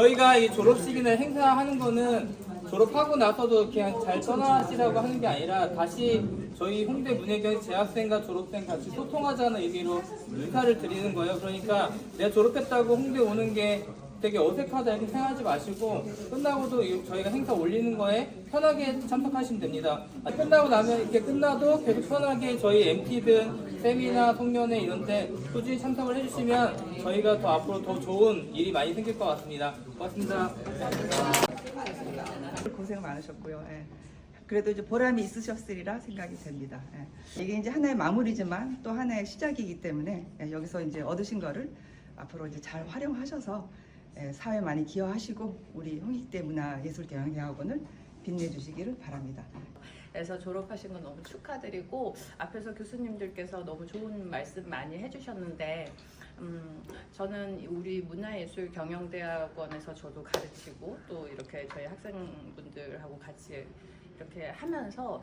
저희가 이 졸업식이나 행사하는 거는 졸업하고 나서도 그냥 잘 떠나시라고 하는 게 아니라 다시 저희 홍대 문예경 재학생과 졸업생 같이 소통하자는 의미로 인사를 드리는 거예요. 그러니까 내가 졸업했다고 홍대 오는 게 되게 어색하다 이렇게 생각하지 마시고 끝나고도 이- 저희가 행사 올리는 거에 편하게 참석하시면 됩니다. 아, 끝나고 나면 이렇게 끝나도 계속 편하게 저희 MT든 세미나 송년회 이런데 꾸준히 참석을 해주시면 저희가 더 앞으로 더 좋은 일이 많이 생길 것 같습니다. 고맙습니다. 고생 많으셨고요. 예. 그래도 이제 보람이 있으셨으리라 생각이 됩니다. 예. 이게 이제 하나의 마무리지만 또 하나의 시작이기 때문에 예, 여기서 이제 얻으신 거를 앞으로 이제 잘 활용하셔서 예, 사회 많이 기여하시고 우리 홍익대 문화예술대학원을 빛내주시기를 바랍니다. 그래서 졸업하신 건 너무 축하드리고 앞에서 교수님들께서 너무 좋은 말씀 많이 해주셨는데 음, 저는 우리 문화예술 경영대학원에서 저도 가르치고 또 이렇게 저희 학생분들하고 같이 이렇게 하면서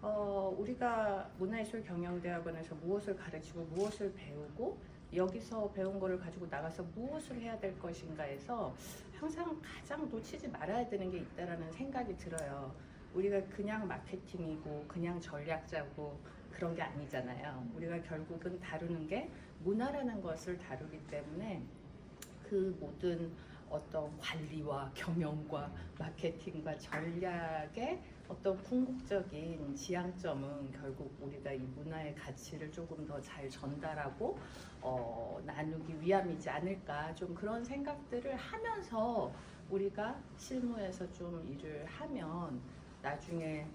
어, 우리가 문화예술 경영대학원에서 무엇을 가르치고 무엇을 배우고 여기서 배운 거를 가지고 나가서 무엇을 해야 될 것인가에서 항상 가장 놓치지 말아야 되는 게 있다라는 생각이 들어요. 우리가 그냥 마케팅이고 그냥 전략자고 그런 게 아니잖아요. 우리가 결국은 다루는 게 문화라는 것을 다루기 때문에 그 모든 어떤 관리와 경영과 마케팅과 전략의 어떤 궁극적인 지향점은 결국 우리가 이 문화의 가치를 조금 더 잘 전달하고 어, 나누기 위함이지 않을까. 좀 그런 생각들을 하면서 우리가 실무에서 좀 일을 하면 나중에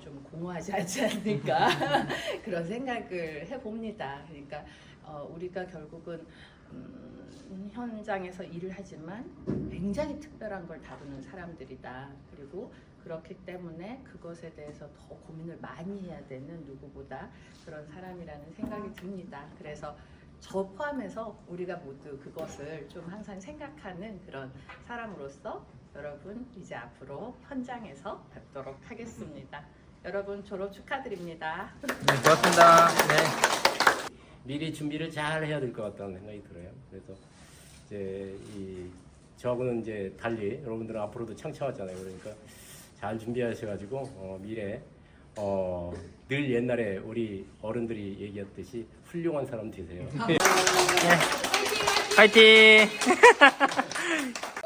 좀 공허하지 않지 않을까 그런 생각을 해봅니다. 그러니까 어, 우리가 결국은 음, 현장에서 일을 하지만 굉장히 특별한 걸 다루는 사람들이다. 그리고 그렇기 때문에 그것에 대해서 더 고민을 많이 해야 되는 누구보다 그런 사람이라는 생각이 듭니다. 그래서 저 포함해서 우리가 모두 그것을 좀 항상 생각하는 그런 사람으로서 여러분 이제 앞으로 현장에서 뵙도록 하겠습니다. 여러분 졸업 축하드립니다. 네, 고맙습니다. 네. 미리 준비를 잘 해야 될 것 같다는 생각이 들어요. 그래서 이제 이 저하고는 이제 달리 여러분들은 앞으로도 창창하잖아요. 그러니까 잘 준비하셔가지고 어, 미래 어, 늘 옛날에 우리 어른들이 얘기했듯이 훌륭한 사람 되세요. 파이팅!